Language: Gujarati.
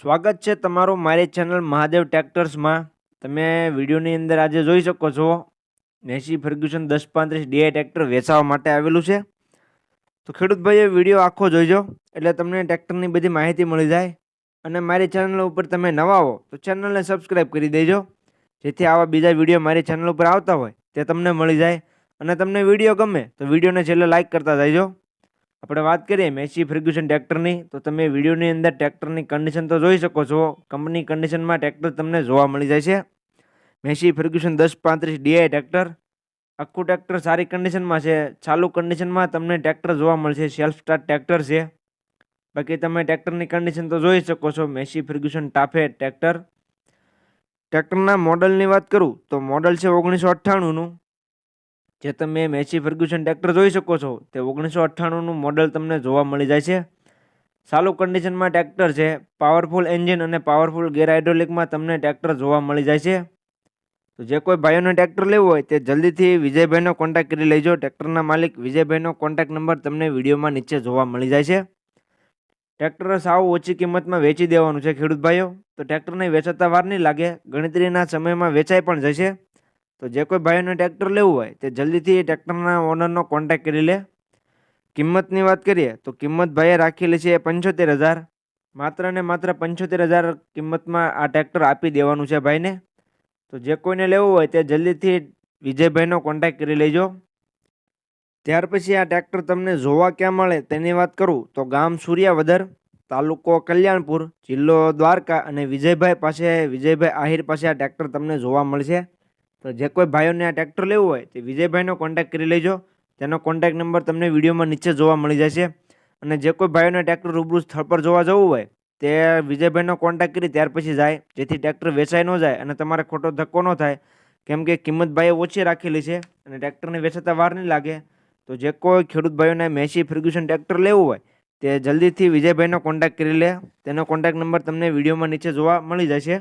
સ્વાગત છે તમારું મારી ચેનલ મહાદેવ ટ્રેક્ટર્સમાં. તમે વિડીયોની અંદર આજે જોઈ શકો છો, નેસી ફર્ગ્યુસન દસ પાંત્રીસ ડીઆઈ ટ્રેક્ટર વેચાવા માટે આવેલું છે. તો ખેડૂત ભાઈઓ વીડિયો આખો જોઈજો, એટલે તમને ટ્રેક્ટરની બધી માહિતી મળી જાય. અને મારી ચેનલ ઉપર તમે નવા હો, તો ચેનલને સબસ્ક્રાઈબ કરી દેજો, જેથી આવા બીજા વીડિયો મારી ચેનલ ઉપર આવતા હોય, તે તમને મળી જાય. અને તમને વીડિયો ગમે, તો વિડીયોને છેલ્લે લાઇક કરતા જજો આપણે વાત કરીએ મેસી ફર્ગ્યુસન ટ્રેક્ટરની, તો તમે વિડીયોની અંદર ટ્રેક્ટરની કન્ડિશન તો જોઈ શકો છો. કંપની કન્ડિશનમાં ટ્રેક્ટર તમને જોવા મળી જાય છે. મેસી ફર્ગ્યુસન દસ પાંત્રીસ ડીઆઈ ટ્રેક્ટર. આખું ટ્રેક્ટર સારી કન્ડિશનમાં છે. ચાલુ કન્ડિશનમાં તમને ટ્રેક્ટર જોવા મળશે. સેલ્ફ સ્ટાર્ટ ટ્રેક્ટર છે. બાકી તમે ટ્રેક્ટરની કન્ડિશન તો જોઈ શકો છો. Massey Ferguson TAFE tractor. ટ્રેક્ટરના મોડલની વાત કરું, તો મોડલ છે ઓગણીસો અઠ્ઠાણુંનું. જે તમે મેસી ફર્ગ્યુસન ટ્રેક્ટર જોઈ શકો છો, તે ઓગણીસો અઠ્ઠાણુંનું મોડલ તમને જોવા મળી જાય છે. સાલુ કન્ડિશનમાં ટ્રેક્ટર છે પાવરફુલ એન્જિન અને પાવરફુલ ગેર હાઇડ્રોલિકમાં તમને ટ્રેક્ટર જોવા મળી જાય છે. તો જે કોઈ ભાઈઓને ટ્રેક્ટર લેવું હોય, તે જલ્દીથી વિજયભાઈનો કોન્ટેક્ટ કરી લેજો. ટ્રેક્ટરના માલિક વિજયભાઈનો કોન્ટેક્ટ નંબર તમને વિડીયોમાં નીચે જોવા મળી જાય છે. ટ્રેક્ટર સાવ ઓછી કિંમતમાં વેચી દેવાનું છે, ખેડૂત ભાઈઓ. તો ટ્રેક્ટરને વેચાતા વાર નહીં લાગે, ગણતરીના સમયમાં વેચાઈ પણ જશે. તો જે કોઈ ભાઈઓને ટ્રેક્ટર લેવું હોય, તે જલ્દીથી ટ્રેક્ટરના ઓનરનો કોન્ટેક્ટ કરી લે. કિંમતની વાત કરીએ, તો કિંમત ભાઈએ રાખેલી છે પંચોતેર હજાર. માત્ર ને માત્ર પંચોતેર હજાર કિંમતમાં આ ટ્રેક્ટર આપી દેવાનું છે ભાઈને. તો જે કોઈને લેવું હોય, તે જલ્દીથી વિજયભાઈનો કોન્ટેક્ટ કરી લેજો. ત્યાર પછી આ ટ્રેક્ટર તમને જોવા ક્યાં મળે તેની વાત કરું, તો ગામ સૂર્યાવદર, તાલુકો કલ્યાણપુર, જિલ્લો દ્વારકા અને વિજયભાઈ પાસે, વિજયભાઈ આહિર પાસે આ ટ્રેક્ટર તમને જોવા મળશે. તો જે કોઈ ભાઈઓને આ ટ્રેક્ટર લેવું હોય તે વિજયભાઈનો કોન્ટેક્ટ કરી લેજો. તેનો કોન્ટેક્ટ નંબર તમને વિડીયોમાં નીચે જોવા મળી જશે. અને જે કોઈ ભાઈઓને ટ્રેક્ટર રૂબરૂ સ્થળ પર જોવા જવું હોય તે વિજયભાઈનો કોન્ટેક્ટ કરી ત્યાર પછી જાય. જેથી ટ્રેક્ટર વેચાઈ ન જાય અને તમારે ખોટો ધક્કો ન થાય. કેમ કે કિંમત ભાઈએ ઓછી રાખેલી છે અને ટ્રેક્ટરને વેચાતા વાર નહીં લાગે. તો જે કોઈ ખેડૂત ભાઈઓને મેસી ફર્ગ્યુસન ટ્રેક્ટર લેવું હોય તે જલ્દીથી વિજયભાઈનો કોન્ટેક્ટ કરી લે. તેનો કોન્ટેક્ટ નંબર તમને વિડીયોમાં નીચે જોવા મળી જશે.